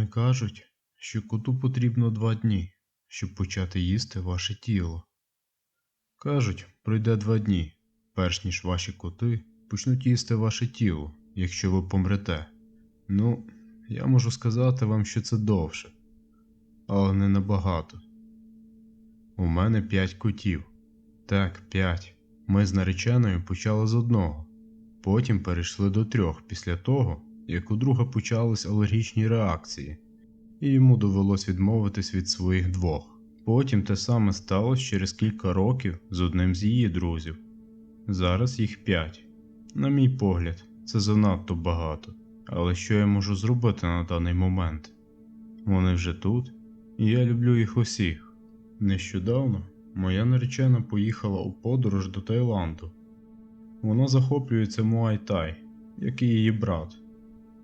Вони кажуть, що коту потрібно два дні, щоб почати їсти ваше тіло. Кажуть, пройде два дні, перш ніж ваші коти почнуть їсти ваше тіло, якщо ви помрете. Ну, я можу сказати вам, що це довше, але не набагато. У мене п'ять котів. Так, п'ять. Ми з нареченою почали з одного, потім перейшли до трьох після того, як у друга почались алергічні реакції, і йому довелось відмовитись від своїх двох. Потім те саме сталося через кілька років з одним з її друзів. Зараз їх п'ять. На мій погляд, це занадто багато. Але що я можу зробити на даний момент? Вони вже тут, і я люблю їх усіх. Нещодавно моя наречена поїхала у подорож до Таїланду. Вона захоплюється Муай-Тай, як і її брат.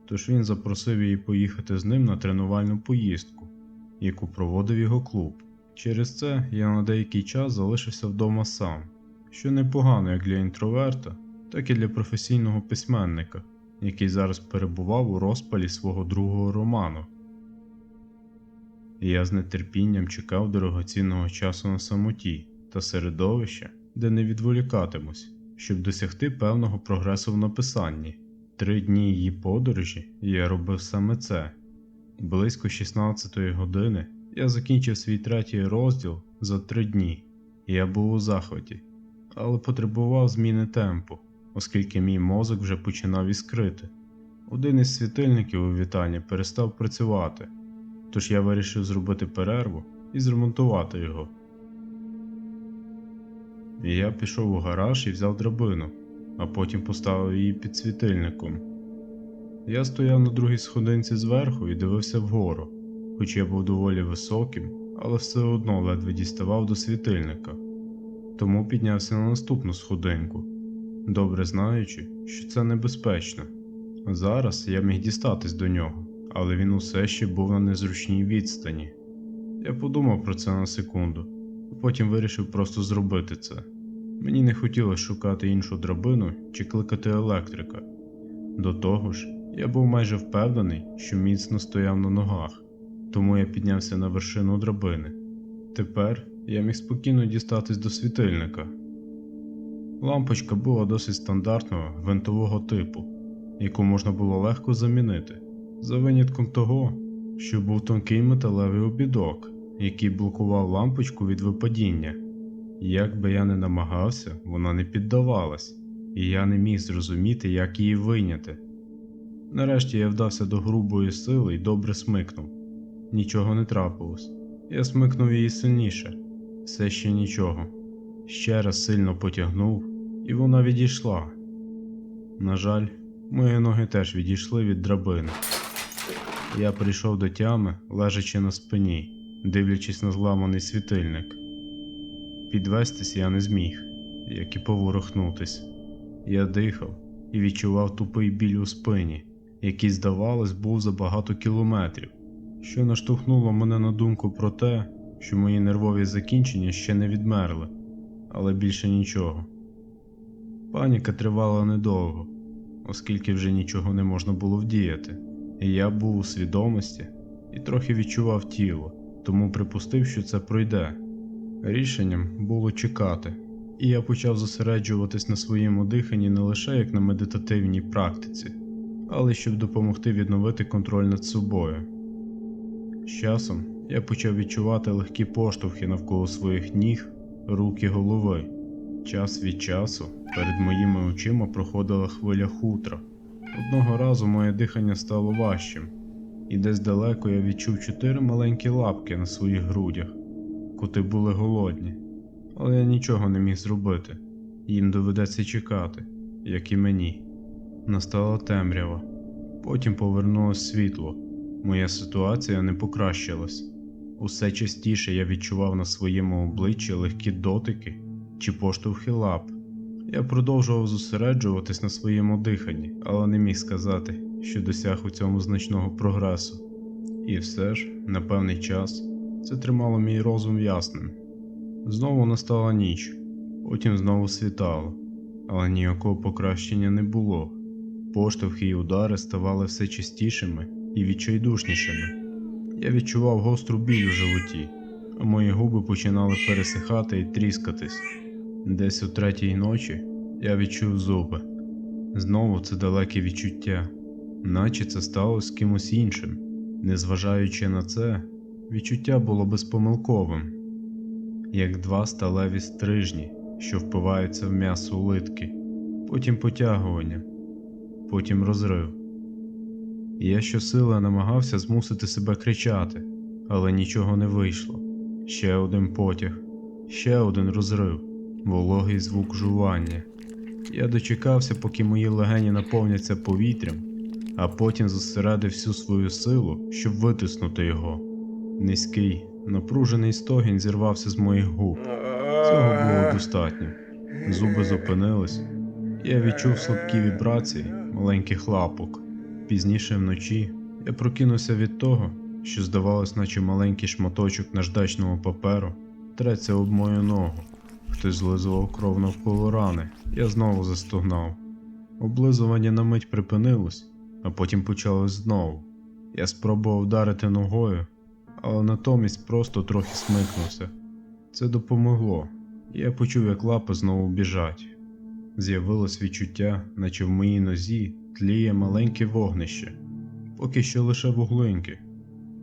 Тож він запросив її поїхати з ним на тренувальну поїздку, яку проводив його клуб. Через це я на деякий час залишився вдома сам, що непогано як для інтроверта, так і для професійного письменника, який зараз перебував у розпалі свого другого роману. Я з нетерпінням чекав дорогоцінного часу на самоті та середовища, де не відволікатимусь, щоб досягти певного прогресу в написанні. Три дні її подорожі я робив саме це. Близько 16-ї години я закінчив свій третій розділ за три дні, я був у захваті, але потребував зміни темпу, оскільки мій мозок вже починав іскрити. Один із світильників у вітальні перестав працювати, тож я вирішив зробити перерву і зремонтувати його. Я пішов у гараж і взяв драбину, а потім поставив її під світильником. Я стояв на другій сходинці зверху і дивився вгору, хоч я був доволі високим, але все одно ледве діставав до світильника, тому піднявся на наступну сходинку, добре знаючи, що це небезпечно. Зараз я міг дістатись до нього, але він усе ще був на незручній відстані. Я подумав про це на секунду, а потім вирішив просто зробити це. Мені не хотілося шукати іншу драбину чи кликати електрика. До того ж, я був майже впевнений, що міцно стояв на ногах, тому я піднявся на вершину драбини. Тепер я міг спокійно дістатись до світильника. Лампочка була досить стандартного гвинтового типу, яку можна було легко замінити, за винятком того, що був тонкий металевий обідок, який блокував лампочку від випадіння. Як би я не намагався, вона не піддавалась, і я не міг зрозуміти, як її вийняти. Нарешті я вдався до грубої сили і добре смикнув. Нічого не трапилось. Я смикнув її сильніше, все ще нічого. Ще раз сильно потягнув, і вона відійшла. На жаль, мої ноги теж відійшли від драбини. Я прийшов до тями, лежачи на спині, дивлячись на зламаний світильник. Підвестись я не зміг, як і поворухнутись. Я дихав і відчував тупий біль у спині, який, здавалось, був за багато кілометрів, що наштовхнуло мене на думку про те, що мої нервові закінчення ще не відмерли, але більше нічого. Паніка тривала недовго, оскільки вже нічого не можна було вдіяти, і я був у свідомості і трохи відчував тіло, тому припустив, що це пройде. Рішенням було чекати, і я почав зосереджуватись на своєму диханні не лише як на медитативній практиці, але щоб допомогти відновити контроль над собою. З часом я почав відчувати легкі поштовхи навколо своїх ніг, рук і голови. Час від часу перед моїми очима проходила хвиля хутра. Одного разу моє дихання стало важчим, і десь далеко я відчув чотири маленькі лапки на своїх грудях. Коти були голодні, але я нічого не міг зробити. Їм доведеться чекати, як і мені. Настала темрява. Потім повернулось світло. Моя ситуація не покращилась. Усе частіше я відчував на своєму обличчі легкі дотики чи поштовхи лап. Я продовжував зосереджуватись на своєму диханні, але не міг сказати, що досяг у цьому значного прогресу. І все ж, на певний час, це тримало мій розум ясним. Знову настала ніч, потім знову світало, але ніякого покращення не було. Поштовхи і удари ставали все частішими і відчайдушнішими. Я відчував гостру біль у животі, а мої губи починали пересихати і тріскатись. Десь о третій ночі я відчув зуби. Знову це далеке відчуття, наче це сталося з кимось іншим. Незважаючи на це, відчуття було безпомилковим, як два сталеві стрижні, що впиваються в м'ясо улитки, потім потягування, потім розрив. Я щосили намагався змусити себе кричати, але нічого не вийшло. Ще один потяг, ще один розрив, вологий звук жування. Я дочекався, поки мої легені наповняться повітрям, а потім зосередив всю свою силу, щоб витиснути його. Низький, напружений стогін зірвався з моїх губ. Цього було достатньо. Зуби зупинились. Я відчув слабкі вібрації маленьких лапок. Пізніше вночі я прокинувся від того, що здавалось, наче маленький шматочок наждачного паперу треться об мою ногу. Хтось злизував кров навколо рани. Я знову застогнав. Облизування на мить припинилось, а потім почалось знову. Я спробував вдарити ногою, але натомість просто трохи смикнувся. Це допомогло. і Я почув, як лапи знову біжать. З'явилось відчуття, наче в моїй нозі тліє маленьке вогнище, поки що лише вуглинки.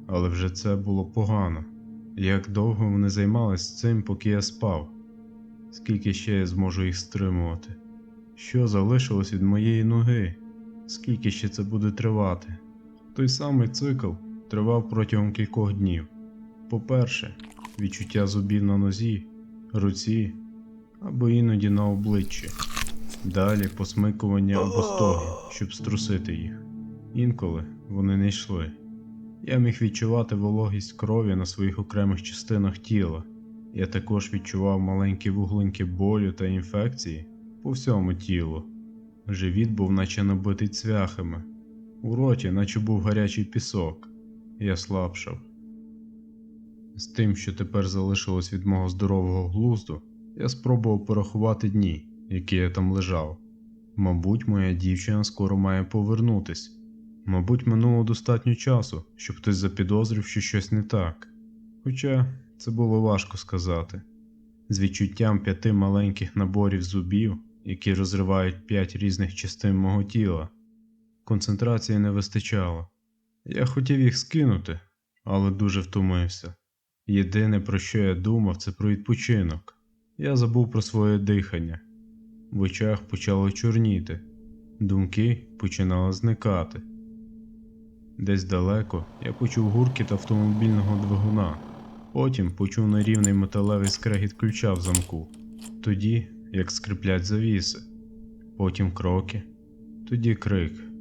Але вже це було погано. Як довго вони займались цим, поки я спав? Скільки ще я зможу їх стримувати? Що залишилось від моєї ноги? Скільки ще це буде тривати? Той самий цикл тривав протягом кількох днів. По-перше, відчуття зубів на нозі, руці або іноді на обличчі. Далі посмикування або стоги, щоб струсити їх. Інколи вони не йшли. Я міг відчувати вологість крові на своїх окремих частинах тіла. Я також відчував маленькі вуглинки болю та інфекції по всьому тілу. Живіт був наче набитий цвяхами, у роті, наче був гарячий пісок. Я слабшав. З тим, що тепер залишилось від мого здорового глузду, я спробував порахувати дні, які я там лежав. Мабуть, моя дівчина скоро має повернутись. Мабуть, минуло достатньо часу, щоб хтось запідозрив, що щось не так. Хоча це було важко сказати. З відчуттям п'яти маленьких наборів зубів, які розривають п'ять різних частин мого тіла, концентрації не вистачало. Я хотів їх скинути, але дуже втомився. Єдине, про що я думав, це про відпочинок. Я забув про своє дихання. В очах почало чорніти, думки починали зникати. Десь далеко я почув гуркіт автомобільного двигуна, потім почув нерівний металевий скрегіт ключа в замку, тоді як скриплять завіси, потім кроки, тоді крик.